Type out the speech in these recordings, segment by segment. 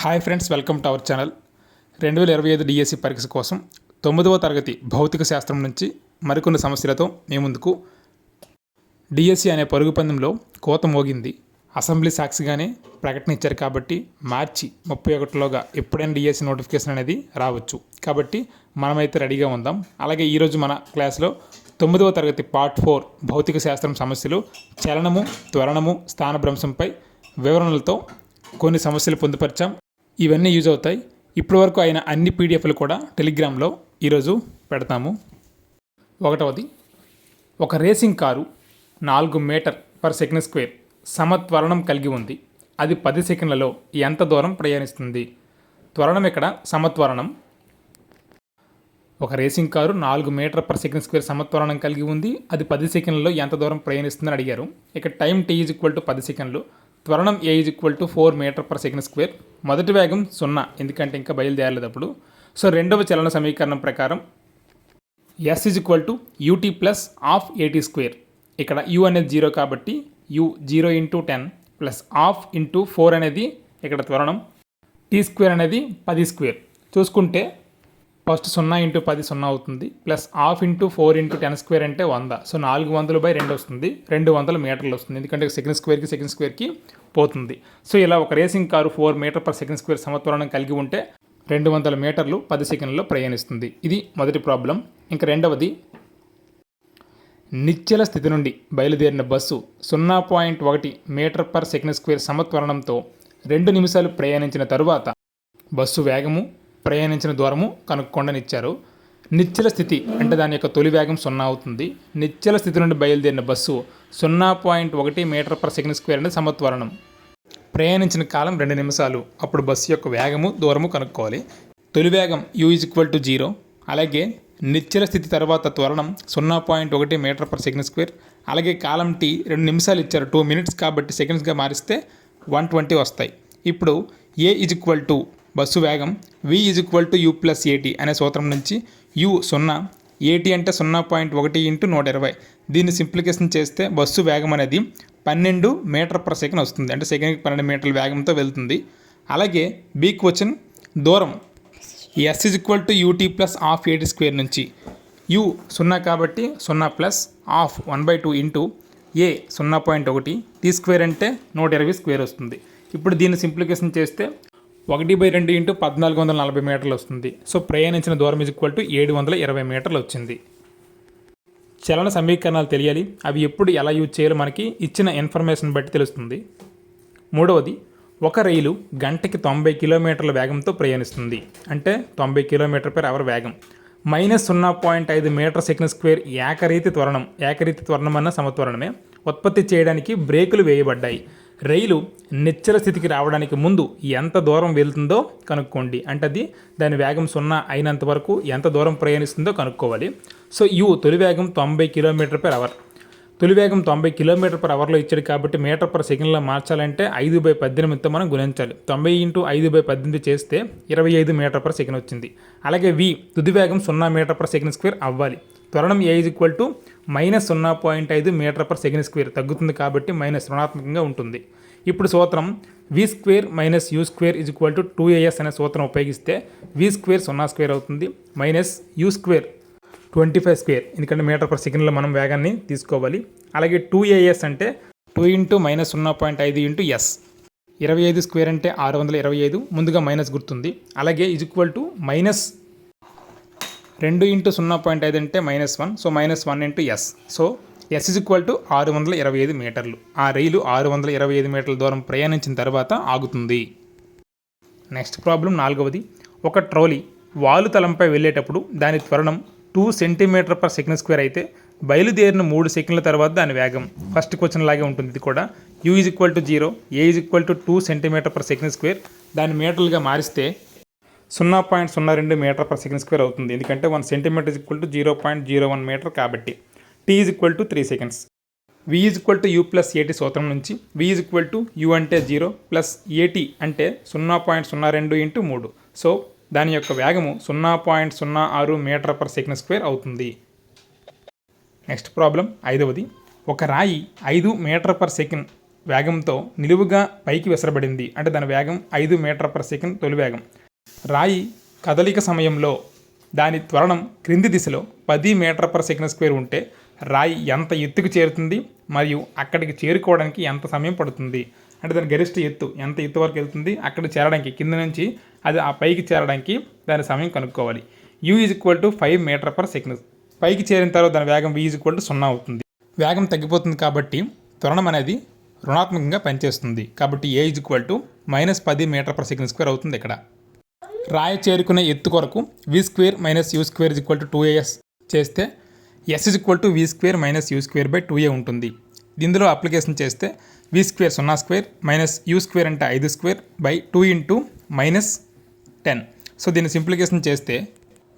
Hi friends welcome to our channel. రెండు వేల ఇరవై ఐదు డిఎస్సి పరీక్ష కోసం తొమ్మిదవ తరగతి భౌతిక శాస్త్రం నుంచి మరికొన్ని సమస్యలతో మీ ముందుకు డిఎస్సి అనే పరుగు పందెంలో కోత మోగింది. అసెంబ్లీ సాక్షిగానే ప్రకటన ఇచ్చారు కాబట్టి మార్చి ముప్పై ఒకటిలోగా ఎప్పుడైనా డిఎస్సి నోటిఫికేషన్ అనేది రావచ్చు. కాబట్టి మనమైతే రెడీగా ఉందాం. అలాగే ఈరోజు మన క్లాస్లో తొమ్మిదవ తరగతి పార్ట్ ఫోర్ భౌతిక శాస్త్రం సమస్యలు చలనము త్వరణము స్థానభ్రంశంపై వివరణలతో కొన్ని సమస్యలు పొందుపరిచాం. ఇవన్నీ యూజ్ అవుతాయి. ఇప్పటివరకు అయిన అన్ని పీడిఎఫ్లు కూడా టెలిగ్రామ్లో ఈరోజు పెడతాము. ఒకటవది ఒక రేసింగ్ కారు నాలుగు మీటర్ పర్ సెకండ్ స్క్వేర్ సమత్వరణం కలిగి ఉంది. అది పది సెకండ్లలో ఎంత దూరం ప్రయాణిస్తుంది? త్వరణం ఇక్కడ సమత్వరణం. ఒక రేసింగ్ కారు నాలుగు మీటర్ పర్ సెకండ్ స్క్వేర్ సమత్వరణం కలిగి ఉంది. అది పది సెకండ్లలో ఎంత దూరం ప్రయాణిస్తుందని అడిగారు. ఇక time T is equal to పది సెకండ్లు. త్వరణం A is equal to four metre per second square. మొదటి వేగం సున్నా ఎందుకంటే ఇంకా బయలుదేరలేదు అప్పుడు సో రెండవ చలన సమీకరణం ప్రకారం S is equal to UT plus half AT square ఇక్కడ యూ అనేది జీరో కాబట్టి U zero into ten plus half into four అనేది ఇక్కడ త్వరణం. టీ స్క్వేర్ అనేది పది స్క్వేర్ చూసుకుంటే ఫస్ట్ సున్నా ఇంటూ పది సున్నా అవుతుంది. Plus half into four into ten square అంటే వంద. సో నాలుగు వందలు బై రెండు వస్తుంది. రెండు వందల మీటర్లు వస్తుంది. ఎందుకంటే సెకండ్ స్క్వేర్కి సెకండ్ స్క్వేర్కి పోతుంది. సో ఇలా ఒక racing car four metre per second square సమత్వరణం కలిగి ఉంటే రెండు వందల మీటర్లు పది సెకండ్లలో ప్రయాణిస్తుంది. ఇది మొదటి ప్రాబ్లం ఇంకా రెండవది నిశ్చల స్థితి నుండి బయలుదేరిన బస్సు సున్నా పాయింట్ ఒకటి మీటర్ పర్ సెకండ్ స్క్వేర్ సమత్వరణంతో రెండు నిమిషాలు ప్రయాణించిన తరువాత బస్సు వేగము ప్రయాణించిన దూరము కనుక్కొండనిచ్చారు నిశ్చల స్థితి అంటే దాని యొక్క తొలి వేగం సున్నా అవుతుంది. నిశ్చల స్థితి నుండి బయలుదేరిన బస్సు సున్నా పాయింట్ ఒకటి మీటర్ పర్ సెకండ్ స్క్వేర్ అంటే సమత్వరణం. ప్రయాణించిన కాలం రెండు నిమిషాలు. అప్పుడు బస్సు యొక్క వేగము దూరము కనుక్కోవాలి. తొలి వేగం u is equal to zero అలాగే నిశ్చల స్థితి తర్వాత త్వరణం సున్నా పాయింట్ ఒకటి మీటర్ పర్ సెకండ్ స్క్వేర్. అలాగే కాలం టీ రెండు నిమిషాలు ఇచ్చారు. టూ మినిట్స్ కాబట్టి సెకండ్స్గా మారిస్తే వన్ ట్వంటీ వస్తాయి. ఇప్పుడు a is equal to bus వేగం v is equal to u plus a t అనే సూత్రం నుంచి యు సున్నా ఏటీ అంటే సున్నా పాయింట్ ఒకటి ఇంటూ నూట ఇరవై. దీన్ని సింప్లికేషన్ చేస్తే బస్సు వేగం అనేది పన్నెండు మీటర్ పర్ సెకండ్ వస్తుంది. అంటే సెకండ్కి పన్నెండు మీటర్ల వేగంతో వెళ్తుంది. అలాగే బీ క్వశ్చన్ దూరం. S is equal to u t plus half a t square నుంచి. యు సున్నా కాబట్టి సున్నా plus half one by two into a సున్నా పాయింట్ ఒకటి టీ స్క్వేర్ అంటే నూట ఇరవై స్క్వేర్ వస్తుంది. ఇప్పుడు దీన్ని సింప్లికేషన్ చేస్తే ఒకటి బై రెండు ఇంటూ పద్నాలుగు వందల నలభై మీటర్లు వస్తుంది. సో ప్రయాణించిన దూరం ఇజ్ ఈక్వల్ టు ఏడు వందల ఇరవై మీటర్లు వచ్చింది. చలన సమీకరణాలు తెలియాలి. అవి ఎప్పుడు ఎలా యూజ్ చేయాలో మనకి ఇచ్చిన ఇన్ఫర్మేషన్ బట్టి తెలుస్తుంది. మూడవది ఒక రైలు గంటకి తొంభై కిలోమీటర్ల వేగంతో ప్రయాణిస్తుంది. అంటే తొంభై కిలోమీటర్ పర్ అవర్ వేగం. మైనస్ సున్నా పాయింట్ ఐదు మీటర్ సెకండ్ స్క్వేర్ ఏకరీతి త్వరణం. ఏకరీతి త్వరణం అన్న సమత్వరణమే ఉత్పత్తి చేయడానికి బ్రేకులు వేయబడ్డాయి. రైలు నిచ్చల స్థితికి రావడానికి ముందు ఎంత దూరం వెళ్తుందో కనుక్కోండి. అంటే అది దాని వేగం సున్నా అయినంత వరకు ఎంత దూరం ప్రయాణిస్తుందో కనుక్కోవాలి. సో యు తొలి వేగం తొంభై కిలోమీటర్ పర్ అవర్ తొలి వేగం తొంభై కిలోమీటర్ పర్ అవర్లో ఇచ్చాడు కాబట్టి మీటర్ పర్ సెకండ్లో మార్చాలంటే ఐదు బై పద్దెనిమిదితో మనం గుణించాలి. తొంభై ఇంటూ ఐదు బై పద్దెనిమిది చేస్తే ఇరవై ఐదు మీటర్ పర్ సెకండ్ వచ్చింది. అలాగే వి తుది వేగం సున్నా మీటర్ పర్ సెకండ్ స్క్వేర్ అవ్వాలి. త్వరణం a is equal to minus సున్నా పాయింట్ ఐదు మీటర్ పర్ సెకండ్ స్క్వేర్ తగ్గుతుంది కాబట్టి మైనస్ రుణాత్మకంగా ఉంటుంది. ఇప్పుడు సూత్రం v square minus u square is equal to two a s అనే సూత్రం ఉపయోగిస్తే వి స్క్వేర్ సున్నా స్క్వేర్ అవుతుంది. Minus u square twenty five square ఎందుకంటే మీటర్ పర్ సెకండ్లో మనం వేగాన్ని తీసుకోవాలి. అలాగే టూ ఏఎస్ అంటే టూ ఇంటూ మైనస్ సున్నా పాయింట్ ఐదు ఇంటూ ఎస్ ఇరవై ఐదు స్క్వేర్ అంటే ఆరు వందల ఇరవై ఐదు. ముందుగా మైనస్ గుర్తుంది. అలాగే ఇజ్ ఈక్వల్ టు మైనస్ రెండు ఇంటూ సున్నా పాయింట్ ఐదు అంటే minus one so minus one into s so s is equal to ఆరు వందల ఇరవై ఐదు మీటర్లు. ఆ రైలు ఆరు వందల ఇరవై ఐదు మీటర్ల దూరం ప్రయాణించిన తర్వాత ఆగుతుంది. నెక్స్ట్ ప్రాబ్లం నాలుగవది. ఒక ట్రోలీ వాలు తలంపై వెళ్ళేటప్పుడు దాని త్వరణం two centimetre per second square అయితే బయలుదేరిన మూడు సెకండ్ల తర్వాత దాని వేగం. ఫస్ట్ క్వశ్చన్ లాగే ఉంటుంది ఇది కూడా. U is equal to zero a is equal to two centimetre per second square దాని మీటర్లుగా మారిస్తే సున్నా పాయింట్ సున్నా రెండు మీటర్ పర్ సెకండ్ స్క్వేర్ అవుతుంది. ఎందుకంటే one centimetre is equal to zero point zero one metre కాబట్టి. T is equal to three seconds v is equal to u plus a t సూత్రం నుంచి v is equal to u అంటే zero plus ఏటీ అంటే సున్నా point సున్నా రెండు into మూడు. సో దాని యొక్క వేగము సున్నా పాయింట్ సున్నా ఆరు మీటర్ పర్ సెకండ్ స్క్వేర్ అవుతుంది. నెక్స్ట్ ప్రాబ్లం ఐదవది. ఒక రాయి ఐదు మీటర్ పర్ సెకండ్ వేగంతో నిలువుగా పైకి విసరబడింది. అంటే దాని వేగం ఐదు మీటర్ పర్ సెకండ్ తొలి వేగం. రాయి కదలిక సమయంలో దాని త్వరణం క్రింది దిశలో పది మీటర్ పర్ సెకండ్ స్క్వేర్ ఉంటే రాయి ఎంత ఎత్తుకు చేరుతుంది మరియు అక్కడికి చేరుకోవడానికి ఎంత సమయం పడుతుంది? అంటే దాని గరిష్ట ఎత్తు ఎంత ఎత్తు వరకు వెళ్తుంది? అక్కడ చేరడానికి కింద నుంచి అది ఆ పైకి చేరడానికి దాని సమయం కనుక్కోవాలి. U is equal to five metre per second పైకి చేరిన తర్వాత దాని వేగం వీ ఈజ్ ఈక్వల్ టు సున్నా అవుతుంది. వేగం తగ్గిపోతుంది కాబట్టి త్వరణం అనేది రుణాత్మకంగా పనిచేస్తుంది. కాబట్టి a is equal to minus పది మీటర్ పర్ సెకండ్ స్క్వేర్ అవుతుంది ఇక్కడ. రాయి చేరుకునే ఎత్తు కొరకు v square minus u square is equal to two a s చేస్తే s is equal to v square minus u square by two a ఉంటుంది. ఇందులో అప్లికేషన్ చేస్తే వి స్క్వేర్ సున్నా స్క్వేర్ మైనస్ యూ స్క్వేర్ అంటే ఐదు square by two into minus ten so దీన్ని simplification చేస్తే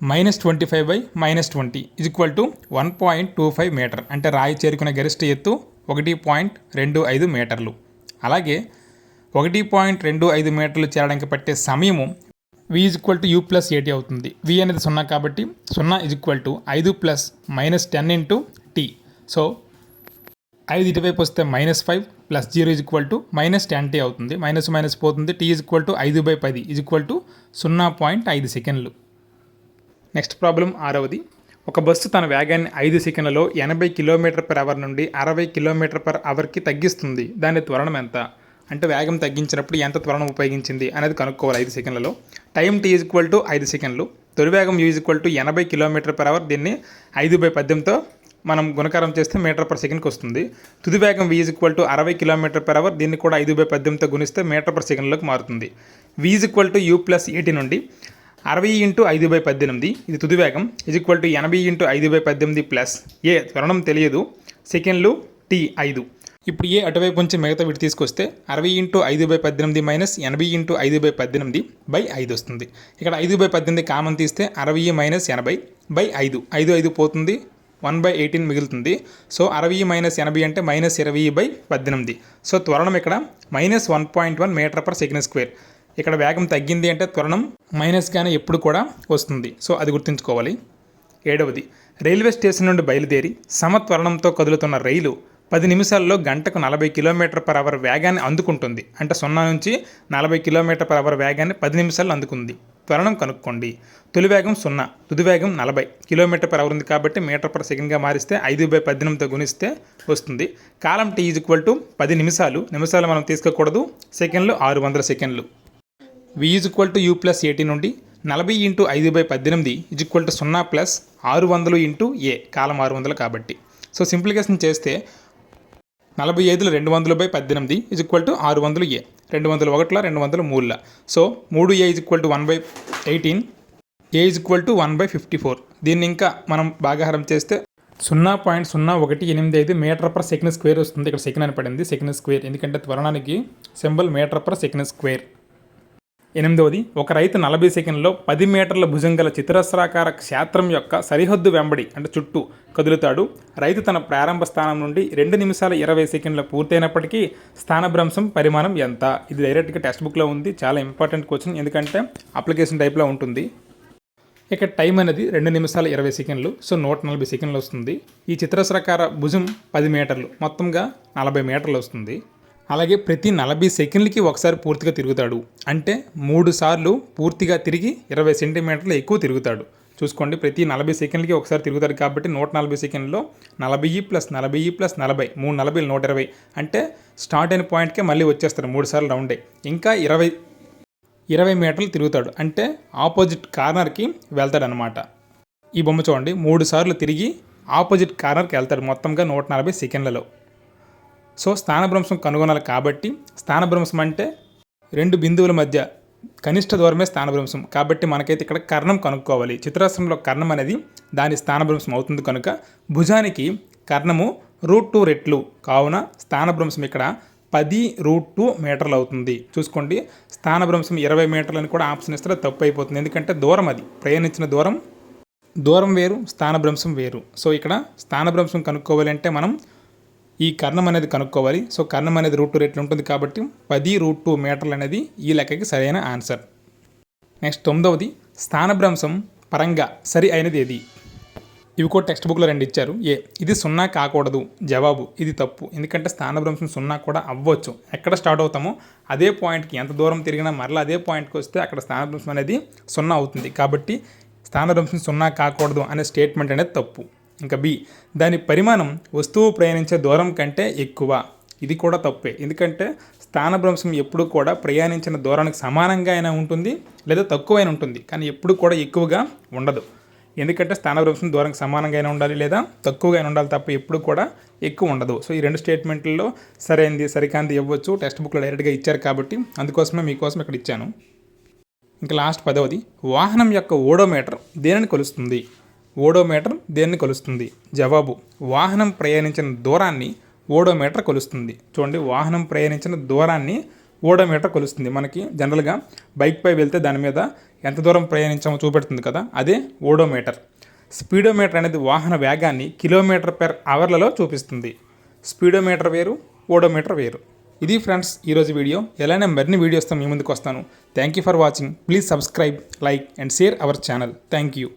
minus twenty five by minus twenty is equal to one point two five metre అంటే రాయి చేరుకునే గరిష్ట ఎత్తు ఒకటి పాయింట్ రెండు ఐదు మీటర్లు అలాగే ఒకటి పాయింట్ రెండు ఐదు మీటర్లు చేరడానికి పట్టే సమయము v is equal to u plus a t అవుతుంది. వి అనేది సున్నా కాబట్టి సున్నా ఈజ్ ఈక్వల్ టు ఐదు plus minus ten into t so ఐదు ఇటువైపు వస్తే minus five plus zero is equal to minus ten t అవుతుంది. మైనస్ మైనస్ పోతుంది. టీ ఈజ్ ఈక్వల్ టు ఐదు బై పది ఈజ్ ఈక్వల్ టు సున్నా పాయింట్ ఐదు సెకండ్లు. నెక్స్ట్ ప్రాబ్లం ఆరవది. ఒక బస్సు తన వేగాన్ని ఐదు సెకండ్లలో ఎనభై కిలోమీటర్ పర్ అవర్ నుండి అరవై కిలోమీటర్ పర్ అవర్కి తగ్గిస్తుంది. దాని త్వరణం ఎంత? అంటే వేగం తగ్గించినప్పుడు ఎంత త్వరణం ఉపయోగించింది అనేది కనుక్కోవాలి ఐదు సెకండ్లలో. Time t is equal to ఐదు సెకండ్లు. తొలివేగం యూ ఈజ్ ఈక్వల్ టు ఎనభై కిలోమీటర్ పర్ అవర్ దీన్ని ఐదు బై పద్దెనిమిదితో మనం గుణకారం చేస్తే మీటర్ పర్ సెకండ్కి వస్తుంది. తుది వేగం వి ఈజ్ ఈక్వల్ టు అరవై కిలోమీటర్ పర్ అవర్ దీన్ని కూడా ఐదు బై పద్దెనిమిదితో గుణిస్తే మీటర్ పర్ సెకండ్లోకి మారుతుంది. V is equal to u plus a t నుండి అరవై ఇంటూ ఐదు బై పద్దెనిమిది ఇది తుది వేగం ఈజ్ ఈక్వల్ టు ఎనభై ఇంటూ ఐదు బై పద్దెనిమిది ప్లస్ ఏ త్వరణం తెలియదు. సెకండ్లు టీ ఐదు. ఇప్పుడు ఏ అటువైపు నుంచి మిగతా వీటి తీసుకొస్తే అరవై ఇంటూ ఐదు బై పద్దెనిమిది మైనస్ ఎనభై ఇంటూ ఐదు బై పద్దెనిమిది బై ఐదు వస్తుంది. ఇక్కడ ఐదు బై పద్దెనిమిది కామన్ తీస్తే అరవై మైనస్ ఎనభై బై ఐదు. ఐదు ఐదు పోతుంది. వన్ బై ఎయిటీన్ మిగులుతుంది. సో అరవై మైనస్ ఎనభై అంటే మైనస్ ఇరవై బై పద్దెనిమిది. సో త్వరణం ఇక్కడ minus one point one metre per second square. ఇక్కడ వేగం తగ్గింది అంటే త్వరణం మైనస్గానే ఎప్పుడు కూడా వస్తుంది. సో అది గుర్తుంచుకోవాలి. ఏడవది. రైల్వే స్టేషన్ నుండి బయలుదేరి సమత్వరణంతో కదులుతున్న రైలు పది నిమిషాల్లో గంటకు నలభై కిలోమీటర్ పర్ అవర్ వేగాన్ని అందుకుంటుంది. అంటే సున్నా నుంచి నలభై కిలోమీటర్ పర్ అవర్ వేగాన్ని పది నిమిషాల్లో అందుకుంది. త్వరణం కనుక్కోండి. తొలి వేగం సున్నా తుది వేగం నలభై కిలోమీటర్ పర్ అవర్ ఉంది కాబట్టి మీటర్ పర్ సెకండ్గా మారిస్తే ఐదు బై పద్దెనిమిదితో గుణిస్తే వస్తుంది. కాలం టీ ఈజ్ ఈక్వల్ టు పది నిమిషాలు. నిమిషాలు మనం తీసుకోకూడదు. సెకండ్లు ఆరు వందల సెకండ్లు. V is equal to u plus a t నుండి నలభై ఇంటూ ఐదు బై పద్దెనిమిది ఈజ్ ఈక్వల్ టు సున్నా ప్లస్ ఆరు వందలు ఇంటూ ఏ కాలం ఆరు వందలు కాబట్టి. సో సింప్లికేషన్ చేస్తే నలభై ఐదులో రెండు వందలు బై పద్దెనిమిది ఇజ్ ఈక్వల్ టు ఆరు వందలు ఏ. రెండు వందల ఒకటిలో రెండు వందల మూడుల. సో మూడు a is equal to one by eighteen a is equal to one by fifty four దీన్ని ఇంకా మనం భాగాహారం చేస్తే సున్నా పాయింట్ సున్నా ఒకటి ఎనిమిది ఐదు మీటర్ పర్ సెకండ్ స్క్వేర్ వస్తుంది. ఇక్కడ సెకండ్ అని పడింది. సెకండ్ స్క్వేర్ ఎందుకంటే త్వరణానికి symbol metre per second square ఎనిమిదవది ఒక రైతు నలభై సెకండ్లో పది మీటర్ల భుజం గల చిత్రస్రాకార క్షేత్రం యొక్క సరిహద్దు వెంబడి అంటే చుట్టూ కదులుతాడు. రైతు తన ప్రారంభ స్థానం నుండి రెండు నిమిషాల ఇరవై సెకండ్ల పూర్తయినప్పటికీ స్థానభ్రంశం పరిమాణం ఎంత? ఇది డైరెక్ట్గా టెక్స్ట్ బుక్లో ఉంది. చాలా ఇంపార్టెంట్ క్వశ్చన్. ఎందుకంటే అప్లికేషన్ టైప్లో ఉంటుంది. ఇక టైం అనేది రెండు నిమిషాల ఇరవై సెకండ్లు. సో నూట నలభై సెకండ్లు వస్తుంది. ఈ చిత్రస్రాకార భుజం పది మీటర్లు. మొత్తంగా నలభై మీటర్లు వస్తుంది. అలాగే ప్రతి నలభై సెకండ్లకి ఒకసారి పూర్తిగా తిరుగుతాడు. అంటే మూడు సార్లు పూర్తిగా తిరిగి ఇరవై సెంటీమీటర్లు ఎక్కువ తిరుగుతాడు. చూసుకోండి ప్రతి నలభై సెకండ్లకి ఒకసారి తిరుగుతాడు కాబట్టి నూట నలభై సెకండ్లో నలభై ప్లస్ నలభై ప్లస్ నలభై మూడు నలభై నూట ఇరవై. అంటే స్టార్ట్ అయిన పాయింట్కే మళ్ళీ వచ్చేస్తారు మూడు సార్లు రౌండే. ఇంకా ఇరవై ఇరవై మీటర్లు తిరుగుతాడు. అంటే ఆపోజిట్ కార్నర్కి వెళ్తాడనమాట ఈ బొమ్మ చూడండి మూడు సార్లు తిరిగి ఆపోజిట్ కార్నర్కి వెళ్తాడు మొత్తంగా నూట నలభై సెకండ్లలో. సో స్థానభ్రంశం కనుగొనాలి కాబట్టి స్థానభ్రంశం అంటే రెండు బిందువుల మధ్య కనిష్ట దూరమే స్థానభ్రంశం. కాబట్టి మనకైతే ఇక్కడ కర్ణం కనుక్కోవాలి. చిత్రాస్త్రంలో కర్ణం అనేది దాని స్థానభ్రంశం అవుతుంది కనుక భుజానికి కర్ణము రూట్ టూ రెట్లు. కావున స్థానభ్రంశం ఇక్కడ పది రూట్ టూ మీటర్లు అవుతుంది. చూసుకోండి స్థానభ్రంశం ఇరవై మీటర్లని కూడా ఆప్షన్ ఇస్తే తప్పు అయిపోతుంది ఎందుకంటే దూరం అది. ప్రయాణించిన దూరం దూరం వేరు స్థానభ్రంశం వేరు. సో ఇక్కడ స్థానభ్రంశం కనుక్కోవాలంటే మనం ఈ కర్ణం అనేది కనుక్కోవాలి. సో కర్ణం అనేది రూట్ టూ రేట్లు ఉంటుంది కాబట్టి పది రూట్ టూ మీటర్లు అనేది ఈ లెక్కకి సరైన ఆన్సర్. నెక్స్ట్ తొమ్మిదవది స్థానభ్రంశం పరంగా సరి అయినది ఏది? ఇవి కూడా టెక్స్ట్ బుక్లో రెండు ఇచ్చారు. ఏ ఇది సున్నా కాకూడదు. జవాబు ఇది తప్పు. ఎందుకంటే స్థానభ్రంశం సున్నా కూడా అవ్వచ్చు. ఎక్కడ స్టార్ట్ అవుతామో అదే పాయింట్కి ఎంత దూరం తిరిగినా మరలా అదే పాయింట్కి వస్తే అక్కడ స్థానభ్రంశం అనేది సున్నా అవుతుంది. కాబట్టి స్థానభ్రంశం సున్నా కాకూడదు అనే స్టేట్మెంట్ అనేది తప్పు. ఇంకా బి దాని పరిమాణం వస్తువు ప్రయాణించే దూరం కంటే ఎక్కువ. ఇది కూడా తప్పే. ఎందుకంటే స్థానభ్రంశం ఎప్పుడు కూడా ప్రయాణించిన దూరానికి సమానంగా అయినా ఉంటుంది లేదా తక్కువైనా ఉంటుంది. కానీ ఎప్పుడు కూడా ఎక్కువగా ఉండదు. ఎందుకంటే స్థానభ్రంశం దూరం సమానంగా అయినా ఉండాలి లేదా తక్కువగా అయినా ఉండాలి తప్ప ఎప్పుడు కూడా ఎక్కువ ఉండదు. సో ఈ రెండు స్టేట్మెంట్లలో సరైనది సరికాంది ఇవ్వచ్చు. టెక్స్ట్ బుక్లో డైరెక్ట్గా ఇచ్చారు కాబట్టి అందుకోసమే మీకోసం ఇక్కడ ఇచ్చాను. ఇంకా లాస్ట్ పదవది వాహనం యొక్క ఓడోమీటర్ దేనిని కొలుస్తుంది? ఓడోమీటర్ దేన్ని కొలుస్తుంది? జవాబు వాహనం ప్రయాణించిన దూరాన్ని ఓడోమీటర్ కొలుస్తుంది. చూడండి వాహనం ప్రయాణించిన దూరాన్ని ఓడోమీటర్ కొలుస్తుంది. మనకి జనరల్గా బైక్పై వెళ్తే దాని మీద ఎంత దూరం ప్రయాణించామో చూపెడుతుంది కదా అదే ఓడోమీటర్. స్పీడోమీటర్ అనేది వాహన వేగాన్ని కిలోమీటర్ పెర్ అవర్లలో చూపిస్తుంది. స్పీడోమీటర్ వేరు ఓడోమీటర్ వేరు. ఇది ఫ్రెండ్స్ ఈరోజు వీడియో. ఎలానే మరిన్ని వీడియోస్తో మీ ముందుకు వస్తాను. Thank you for watching please subscribe like and share our channel thank you